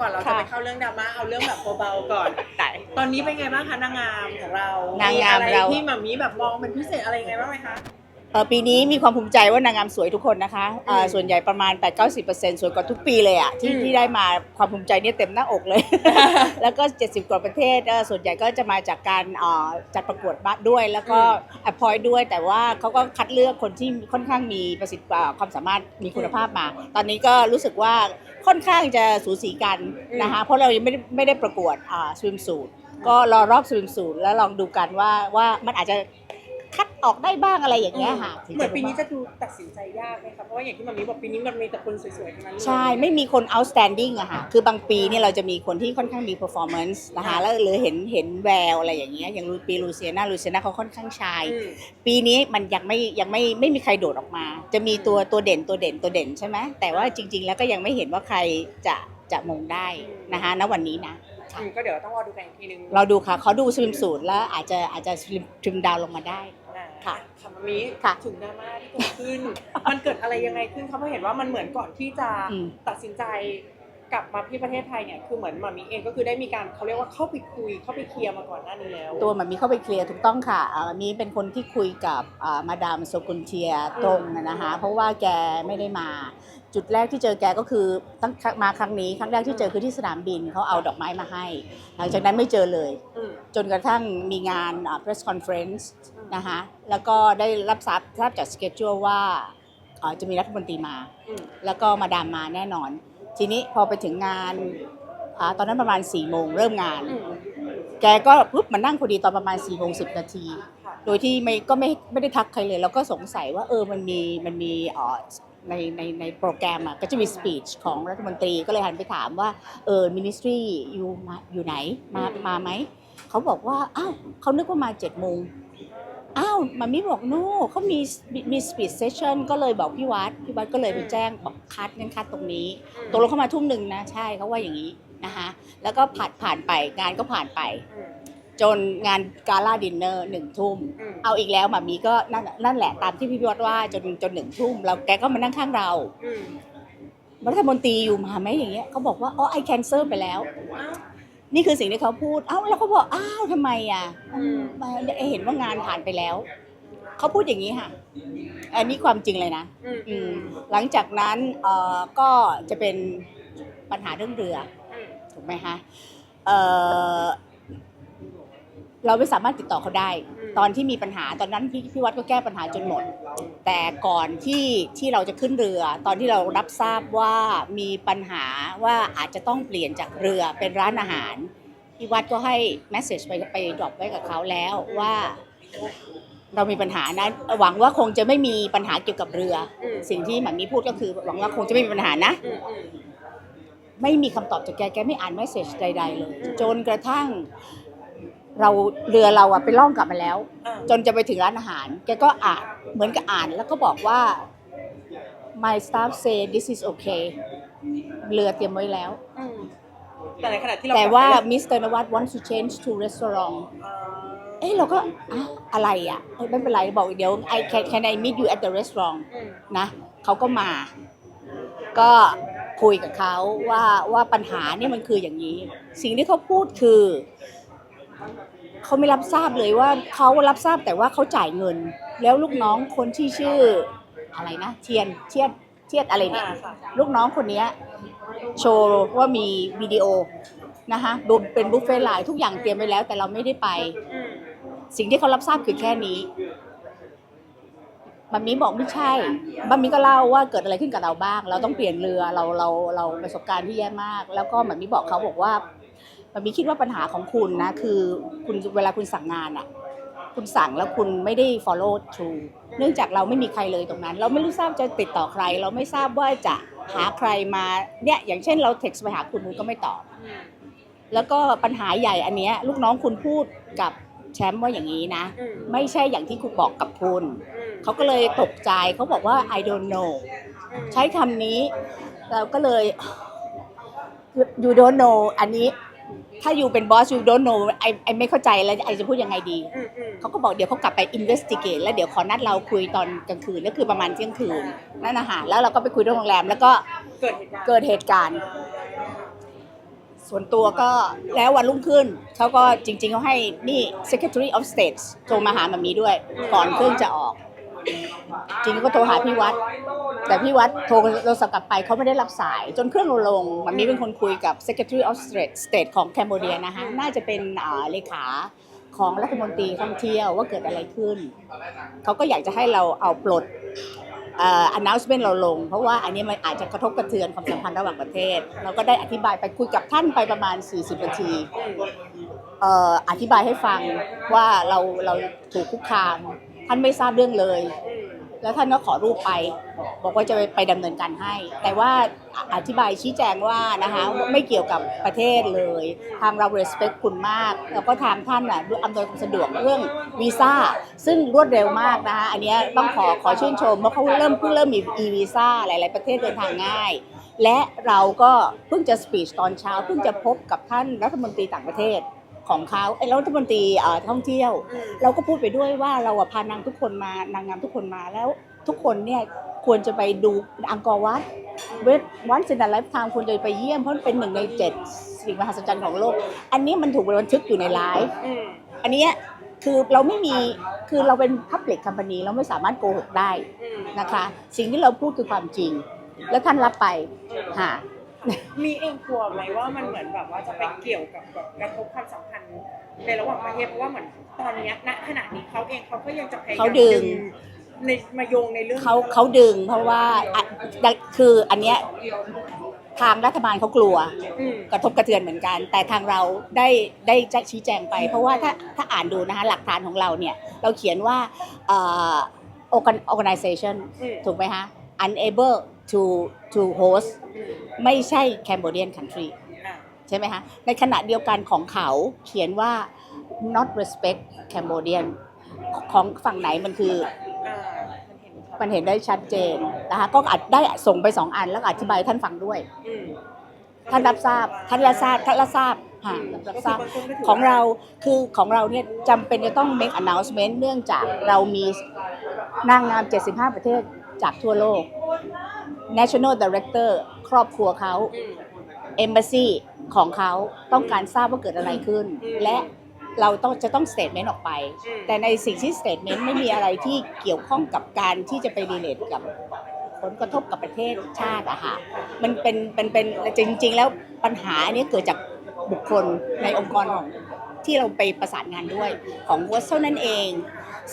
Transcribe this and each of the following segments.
ก่อนเราจะค่ะ ไปเข้าเรื่องดราม่าเอาเรื่องแบบเบาๆก่อนแต่ตอนนี้เป็นไงบ้างคะนางงามของเรานางงามอะไรเรา ที่แบบมีแบบมองเป็นพิเศษอะไรยังไงบ้างไหมคะ เอ่อปีนี้มีความภูมิใจว่านางงามสวยทุกคนนะคะเอ่ออืมส่วนใหญ่ประมาณ 8-90%สวยกว่าทุกปีเลยอะที่อืม ที่ได้มาความภูมิใจเนี่ยเต็มหน้าอกเลย แล้วก็ 70 กว่าประเทศเอ่อส่วนใหญ่ก็จะมาจากการเอ่อจัดประกวดบัตรด้วย แล้วก็ appoint ด้วย แต่ว่าเขาก็คัดเลือกคนที่ค่อนข้างมีประสิทธิภาพความสามารถมีคุณภาพมา ตอนนี้ก็รู้สึกว่า ค่อนข้างจะสูสีกันนะคะเพราะเรายังไม่ได้ไม่ได้ประกวดสวิมสูตรก็รอรอบสวิมสูตรแล้วลองดูกันว่าว่ามันอาจจะ คัดออกได้บ้างอะไรอย่างเงี้ยค่ะถึงเหมือนรู้ปีนี้ว่าจะดูตัดสินใจยากไหมคะเพราะว่าอย่างที่มันมีบอกปีนี้มันมีแต่คนสวยๆทั้งนั้นเลย ใช่ไม่มีคน outstanding อะค่ะคือบางปีเนี่ยเราจะมีคนที่ค่อนข้างมี performance นะคะค่ะแล้วหรือเห็นเห็นแววอะไรอย่างเงี้ยอย่างลูปีลูเซียนาลูเซียนาเขาค่อนข้างชาย อืม ปีนี้มันยังไม่ยังไม่ไม่มีใครโดดออกมา จะมีตัวตัวเด่นตัวเด่นตัวเด่นใช่ไหมแต่ว่าจริง ๆ แล้วก็ยังไม่เห็นว่าใครจะจะมงได้นะคะณวันนี้นะ อืมก็เดี๋ยวต้องรอดูกันอีกทีนึง เราดูค่ะเขาดูสวิมสูตรแล้วอาจจะอาจจะทริมดาวลงมาได้อ่า ค่ะค่ะมามีค่ะถึงดราม่าที่เกิดขึ้น มันเกิดอะไรยังไงขึ้นเขาเพราะเห็นว่ามันเหมือนก่อนที่จะอืมตัดสินใจกลับมาที่ประเทศไทยเนี่ยคือเหมือนมามีเองก็คือได้มีการเขาเรียกว่าเข้าไปคุยเข้าไปเคลียร์มาก่อนหน้านี้แล้ว ตัวมันมีเข้าไปเคลียร์ถูกต้องค่ะอ่ามีเป็นคนที่คุยกับอ่ามาดามโซกุนเทียตรงนะนะคะเพราะว่าแกไม่ได้มา จุดแรกที่เจอแกก็คือตั้งมาครั้งนี้ครั้งแรกที่เจอคือที่สนามบินเขาเอาดอกไม้มาให้ หลังจากนั้นไม่เจอเลยอืมจนกระทั่งมีงานอ่า press conference อืม นะคะแล้วก็ได้รับทราบทราบจากสเกจ u ว่าอ่าจะมีรัฐมนตรีมาอืมแล้วก็มาดามมาแน่นอน ทีนี้พอไปถึงงานอาตอนนั้นประมาณ4ี่โมงเริ่มงานอืมแกก็ปุ๊บมานั่งพอดีตอนประมาณ4ี่โมงสินาทีค่ะโดยที่ไม่ก็ไม่ไม่ได้ทักใครเลย แล้วก็สงสัยว่าเออมันมีมันมีเอ่อในในในโปรแกรมอะก็จะมีสปีชของรัฐมนตรีก็เลยหันไปถามว่าเออมินิสทรีอยู่มาอยู่ไหนมามาไหมเขาบอกว่าอ้าวเขานึกว่ามาเจ็ดโมง อ้าวมามิบอกโน่เขามีมีสปีดเซสชั่นก็เลยบอกพี่วัดพี่วัดก็เลยไปแจ้งบอกคัดงั้นคัดตรงนี้ตกลงเข้ามาทุ่มหนึ่งนะใช่เขาว่าอย่างนี้นะคะแล้วก็ผ่านผ่านไปงานก็ผ่านไปอืมจนงานกาล่าดินเนอร์หนึ่งทุ่มอืมเอาอีกแล้วหมามีก็นั่นนั่นแหละตามที่พี่วัดว่าจนจนหนึ่งทุ่มแล้วแกก็มานั่งข้างเราอืมรัฐมนตรีอยู่มาไหมอย่างเงี้ยเขาบอกว่าอ๋อไอแคนเซิลไปแล้วอ้าว นี่คือสิ่งที่เขาพูดเอ้าแล้วเขาบอกอ้าวทำไมอะอืมมาเห็นว่างานผ่านไปแล้ว เขาพูดอย่างนี้ค่ะอันนี้ความจริงเลยนะอืมอือืมมหลังจากนั้นเอ่อก็จะเป็นปัญหาเรื่องเรืออืมถูกไหมคะเอ่อ เราไม่สามารถติดต่อเขาได้ ตอนที่มีปัญหาตอนนั้นพี่พี่วัดก็แก้ปัญหาจนหมด แต่ก่อนที่ที่เราจะขึ้นเรือ ตอนที่เรารับทราบว่ามีปัญหาว่าอาจจะต้องเปลี่ยนจากเรือเป็นร้านอาหารพี่วัดก็ให้แมสเซจไปไปดรอปไว้กับเขาแล้วว่าเรามีปัญหานะหวังว่าคงจะไม่มีปัญหาเกี่ยวกับเรืออืมสิ่งที่หมันมีพูดก็คือ หวังว่าคงจะไม่มีปัญหานะอืมอืมไม่มีคำตอบจากแกแกไม่อ่านเมสเซจใด ๆ เลย จนกระทั่ง เราเรือเราอะไปล่องกลับมาแล้วอ่าจนจะไปถึงร้านอาหาร แกก็อ่านเหมือนกับอ่านแล้วก็บอกว่า my staff say this is okay เรือเตรียมไว้แล้วอืมแต่ในขณะที่เราแต่ว่ากลับไปมิสเตอร์นวัต wants to change to restaurant อ่าเอ้เราก็อะอะไรอะเอ้ยไม่เป็นไรบอกเดี๋ยว I can can I meet you at the restaurant อืมนะเขาก็มา ก็คุยกับเขาว่าว่าปัญหาเนี่ยมันคืออย่างนี้ สิ่งที่เขาพูดคือ เขาไม่รับทราบเลยว่าเขารับทราบแต่ว่าเขาจ่ายเงิน แล้วลูกน้องคนที่ชื่ออะไรนะเทียนเทียนเทียดอะไรเนี่ยอ่าค่ะลูกน้องคนเนี้ยโชว์ว่ามีวิดีโอนะคะบุเป็นบุฟเฟ่ต์ไลน์ทุกอย่างเตรียมไว้แล้ว แต่เราไม่ได้ไปอืมสิ่งที่เขารับทราบคือแค่นี้บัมมี่บอกไม่ใช่บัมมี่ก็เล่าว่าเกิดอะไรขึ้นกับเราบ้าง เราต้องเปลี่ยนเรือเราเราเราประสบการณ์ที่แย่มาก แล้วก็บัมมี่บอกเขาบอกว่า บัมมี่คิดว่าปัญหาของคุณนะคือคุณเวลาคุณสั่งงานอะคุณสั่งแล้วคุณไม่ได้ follow through เนื่องจากเราไม่มีใครเลยตรงนั้น เราไม่รู้ทราบจะติดต่อใคร เราไม่ทราบว่าจะหาใครมาเนี่ยอย่างเช่นเรา text ไปหาคุณคุณก็ไม่ตอบ แล้วก็ปัญหาใหญ่อันเนี้ยลูกน้องคุณพูดกับแชมป์ว่าอย่างนี้นะ ไม่ใช่อย่างที่คุณบอกกับคุณ เขาก็เลยตกใจเขาบอกว่า I don't know ใช้คำนี้ เราก็เลย you don't know อันนี้ ถ้าอยู่เป็นบอส you don't know ไอไอไม่เข้าใจแล้วไอจะพูดยังไงดี อืมอืมเขาก็บอกเดี๋ยวเขากลับไป investigate แล้วเดี๋ยวขอนัดเราคุยตอนกลางคืนก็คือประมาณเที่ยงคืนนั่นนะคะแล้วเราก็ไปคุยที่โรงแรม แล้วก็เกิดเหตุการณ์ เกิดเหตุการณ์ ส่วนตัวก็แล้ววันรุ่งขึ้น เขาก็จริงๆเขาให้นี่ Secretary of State โทรมาหามามีด้วย ก่อนเครื่องจะออก จริงก็โทรหาพี่วัด แต่พี่วัดโทรเราสกลับไปเขาไม่ได้รับสาย จนเครื่องเราลงมันมีเป็นคนคุยกับ Secretary of State State ของแคนเบเดียนะคะน่าจะเป็นเลขาของรัฐมนตรีท่องเที่ยวว่าเกิดอะไรขึ้น เขาก็อยากจะให้เราเอาปลดอ่อ announcement เราลง เพราะว่าอันนี้มันอาจจะกระทบกระเทือนความสัมพันธ์ระหว่างประเทศ เราก็ได้อธิบายไปคุยกับท่านไปประมาณ 40 นาทีอธิบายให้ฟังว่าเราเราถูกคุกคาม ท่านไม่ทราบเรื่องเลย แล้วท่านก็ขอรูปไป บอกว่าจะไปไปดำเนินการให้ แต่ว่าอธิบายชี้แจงว่านะคะไม่เกี่ยวกับประเทศเลย ทางเรา respect คุณมาก แล้วก็ทางท่านอะอำนวยความสะดวกเรื่องวีซ่าซึ่งรวดเร็วมากนะคะอันนี้ต้องขอขอชื่นชมเพราะเขาเริ่มเพิ่งเริ่มมี e วีซ่าหลาย ๆ ประเทศเดินทางง่าย และเราก็เพิ่งจะสปีชตอนเช้าเพิ่งจะพบกับท่านรัฐมนตรีต่างประเทศ ของเขาไอ้ยรัฐมนตรีเอ่อท่องเที่ยว เราก็พูดไปด้วยว่าเราอะพานางทุกคนมานางงามทุกคนมาแล้วทุกคนเนี่ยควรจะไปดูอังกอร์วัดเวทวันสินไลฟ์ไทม์ควรจะไปเยี่ยมเพราะมันเป็นหนึ่งในเจ็ดสิ่งมหัศจรรย์ของโลก อันนี้มันถูกบันทึกอยู่ในไลฟ์อืมอันเนี้ยคือเราไม่มีคือเราเป็น Public Company เราไม่สามารถโกหกได้อืมนะคะ สิ่งที่เราพูดคือความจริง แล้วท่านรับไปค่ะ มีเองกลัวไหมว่ามันเหมือนแบบว่าจะไปเกี่ยวกับแบบกระทบความสัมพันธ์ในระหว่างประเทศเพราะว่าเหมือนตอนเนี้ยณขณะนี้เขาเองเขาก็ยังจะพยายามเขาดึง ในมาโยงในเรื่องเขาเขาดึงเพราะว่าอะคืออันเนี้ยทางรัฐบาลเขากลัว อืม กระทบกระเทือนเหมือนกัน แต่ทางเราได้ได้ชี้แจงไป เพราะว่าถ้าถ้าอ่านดูนะคะหลักฐานของเราเนี่ย เราเขียนว่าเอ่อ organ- organization อืม ถูกไหมคะ unable to to host อืมไม่ใช่ Cambodian country อะใช่ไหมคะในขณะเดียวกันของเขาเขียนว่า not respect Cambodian ของฝั่งไหนมันคืออ่ามันเห็นชัดมันเห็นได้ชัดเจนนะคะก็อาจได้ส่งไปสองอันแล้วก็อธิบายให้ท่านฟังด้วยอืมท่านรับทราบท่านรับทราบท่านรับทราบค่ะอืมรับทราบก็คือบางคนก็ถือว่าของเราคือของเราเนี่ยจำเป็นจะต้อง make announcement เนื่องจากเรามีนางงาม 75 ประเทศจากทั่วโลก national director ครอบครัวเขาอืม embassy ของเขาต้องการทราบว่าเกิดอะไรขึ้นอืมและเราต้องจะต้อง statement ออกไปอืมแต่ในสิ่งที่ statement ไม่มีอะไรที่เกี่ยวข้องกับการที่จะไป relate กับผลกระทบกับประเทศชาติอะค่ะ มันเป็นเป็นเป็นจริง ๆ แล้วปัญหาอันนี้เกิดจากบุคคลในองค์กรของที่เราไปประสานงานด้วยของวอสเท่านั้นเอง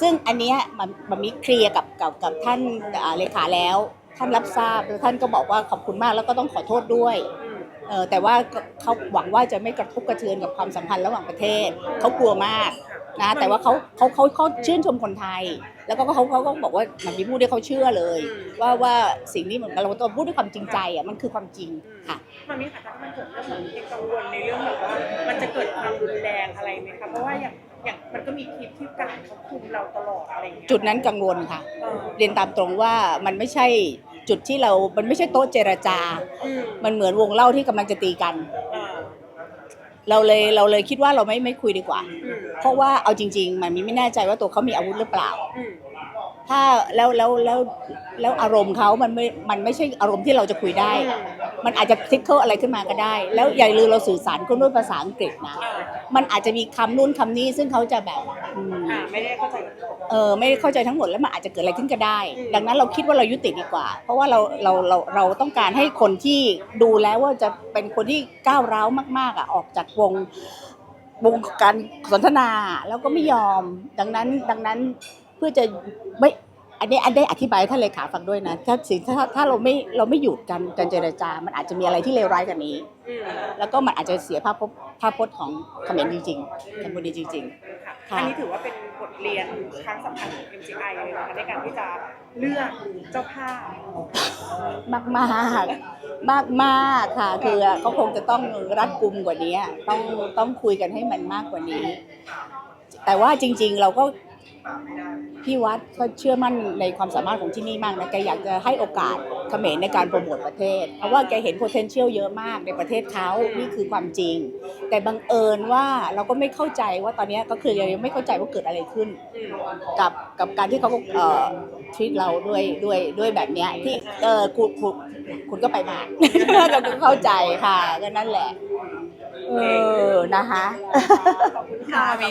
ซึ่งอันเนี้ยมันมันมีเคลียร์กับกับกับท่านอ่าเลขาแล้ว ท่านรับทราบแล้วท่านก็บอกว่าขอบคุณมากแล้วก็ต้องขอโทษด้วยอืมเออแต่ว่าเขาหวังว่าจะไม่กระทบกระเทือนกับความสัมพันธ์ระหว่างประเทศเขากลัวมากนะแต่ว่าเขาเขาเขาเขาชื่นชมคนไทย แล้วก็เขาเขาก็บอกว่ามันมีพูดที่เขาเชื่อเลย ว่าว่าสิ่งนี้เหมือนกับเราต้องพูดด้วยความจริงใจอะมันคือความจริงค่ะมันมีค่ะถ้ามันเกิดเรื่องแบบนี้กังวลในเรื่องแบบว่า มันจะเกิดความรุนแรงอะไรไหมคะเพราะว่าอย่างอย่างมันก็มีคลิปที่การเขาคุมเราตลอดอะไรอย่างเงี้ยจุดนั้นกังวลค่ะเออเรียนตามตรงว่ามันไม่ใช่ จุดที่เรา มันไม่ใช่โต๊ะเจรจาอืมมันเหมือนวงเล่าที่กำลังจะตีกันอ่าเราเลยเราเลยคิดว่าเราไม่ไม่คุยดีกว่าอืมเพราะว่าเอาจริง ๆ มันมีไม่แน่ใจว่าตัวเขามีอาวุธหรือเปล่าอืมถ้าแล้วแล้วแล้วแล้วอารมณ์เขามันไม่ มันไม่ใช่อารมณ์ที่เราจะคุยได้ มันอาจจะทิกเกิลอะไรขึ้นมาก็ได้ แล้วอย่าลืมเราสื่อสารกันด้วยภาษาอังกฤษนะ อ่า มันอาจจะมีคำนู่นคำนี้ซึ่งเขาจะแบบอืมอ่าไม่ได้เข้าใจเออไม่ได้เข้าใจทั้งหมดแล้วมันอาจจะเกิดอะไรขึ้นก็ได้อืมดังนั้นเราคิดว่าเรายุติดีกว่า เพราะว่าเราเราเราเราต้องการให้คนที่ดูแล้วว่าจะเป็นคนที่ก้าวร้าวมาก ๆอะออกจากวงวงการสนทนาแล้วก็ไม่ยอม ดังนั้นดังนั้นเพื่อจะไม่ อันนี้อันได้อธิบายให้ท่านเลขาฟังด้วยนะถ้าสิ่งถ้าถ้าเราไม่เราไม่หยุดกันการเจรจา มันอาจจะมีอะไรที่เลวร้ายกว่านี้อืมแล้วก็มันอาจจะเสียภาพพจน์ภาพพจน์ของเขมรจริงๆแคนเบดีจริงค่ะค่ะอันนี้ถือว่าเป็นบทเรียนครั้งสำคัญของ MCI เลยนะคะในการที่จะเลือกเจ้าภาพๆมากมากมากมากๆค่ะคือเขาคงจะต้องรัดกุมกว่านี้ต้องต้องคุยกันให้มันมากกว่านี้ แต่ว่าจริง ๆ เราก็ พี่วัดก็เชื่อมั่นในความสามารถของที่นี่มากนะแกอยากจะให้โอกาสเขมรในการโปรโมทประเทศ เพราะว่าแกเห็น potential เยอะมากในประเทศเขานี่คือความจริง แต่บังเอิญว่าเราก็ไม่เข้าใจว่าตอนนี้ก็คือยังไม่เข้าใจว่าเกิดอะไรขึ้นอืมกับกับการที่เขาเอ่อทวีตเราด้วยด้วยด้วยแบบเนี้ยที่เออคุณคุณคุณก็ไปมาเราก็เข้าใจค่ะก็นั่นแหละเออนะคะขอบคุณค่ะมิ